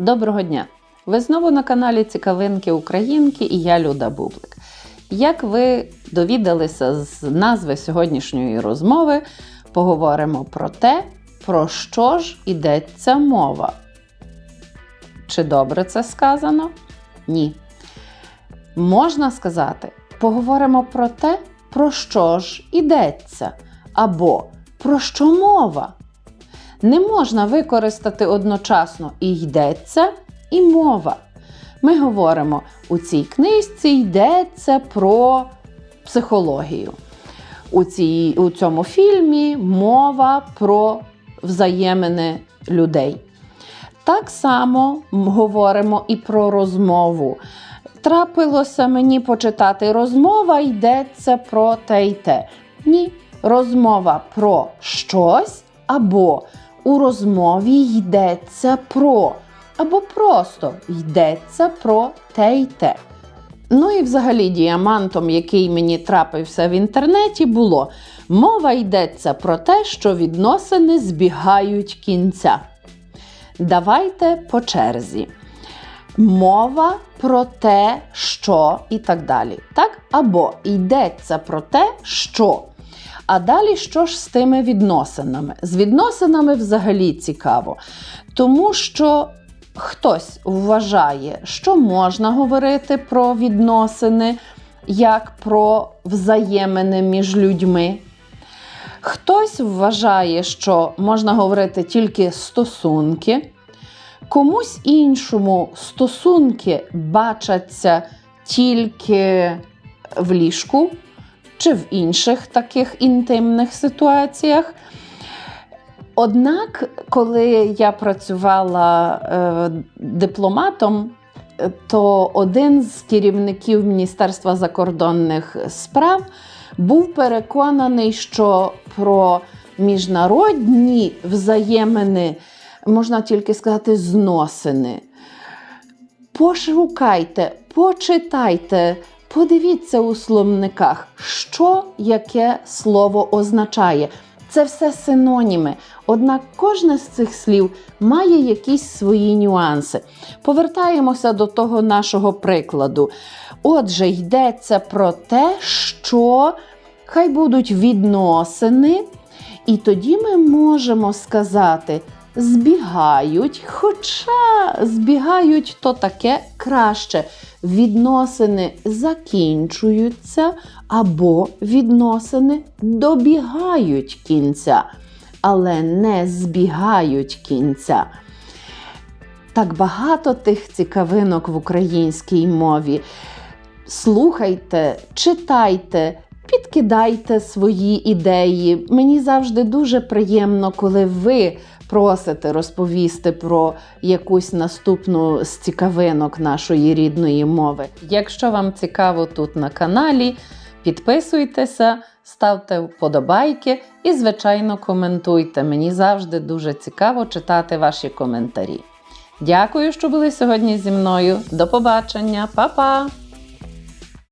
Доброго дня! Ви знову на каналі Цікавинки Українки і я Люда Бублик. Як ви довідалися з назви сьогоднішньої розмови, поговоримо про те, про що ж йдеться мова. Чи добре це сказано? Ні. Можна сказати, поговоримо про те, про що ж йдеться, або про що мова. Не можна використати одночасно і йдеться, і мова. Ми говоримо, у цій книжці йдеться про психологію. У, цій, у цьому фільмі мова про взаємини людей. Так само говоримо і про розмову. Трапилося мені почитати розмова йдеться про те й те. Ні, розмова про щось або у розмові йдеться про, або просто йдеться про те й те. Ну і взагалі діамантом, який мені трапився в інтернеті, було мова йдеться про те, що відносини збігають кінця. Давайте по черзі. Мова про те, що і так далі. Так? Або йдеться про те, що. А далі що ж з тими відносинами? З відносинами взагалі цікаво. Тому що хтось вважає, що можна говорити про відносини як про взаємини між людьми. Хтось вважає, що можна говорити тільки стосунки. Комусь іншому стосунки бачаться тільки в ліжку чи в інших таких інтимних ситуаціях. Однак, коли я працювала е, дипломатом, е, то один з керівників Міністерства закордонних справ був переконаний, що про міжнародні взаємини можна тільки сказати зносини. Пошукайте, почитайте, подивіться у словниках, що яке слово означає. Це все синоніми. Однак кожне з цих слів має якісь свої нюанси. Повертаємося до того нашого прикладу. Отже, йдеться про те, що хай будуть відносини, і тоді ми можемо сказати. Збігають, хоча збігають то таке краще. Відносини закінчуються або відносини добігають кінця, але не збігають кінця. Так багато тих цікавинок в українській мові. Слухайте, читайте, підкидайте свої ідеї. Мені завжди дуже приємно, коли ви просите розповісти про якусь наступну з цікавинок нашої рідної мови. Якщо вам цікаво тут на каналі, підписуйтеся, ставте вподобайки і, звичайно, коментуйте. Мені завжди дуже цікаво читати ваші коментарі. Дякую, що були сьогодні зі мною. До побачення, Па-па!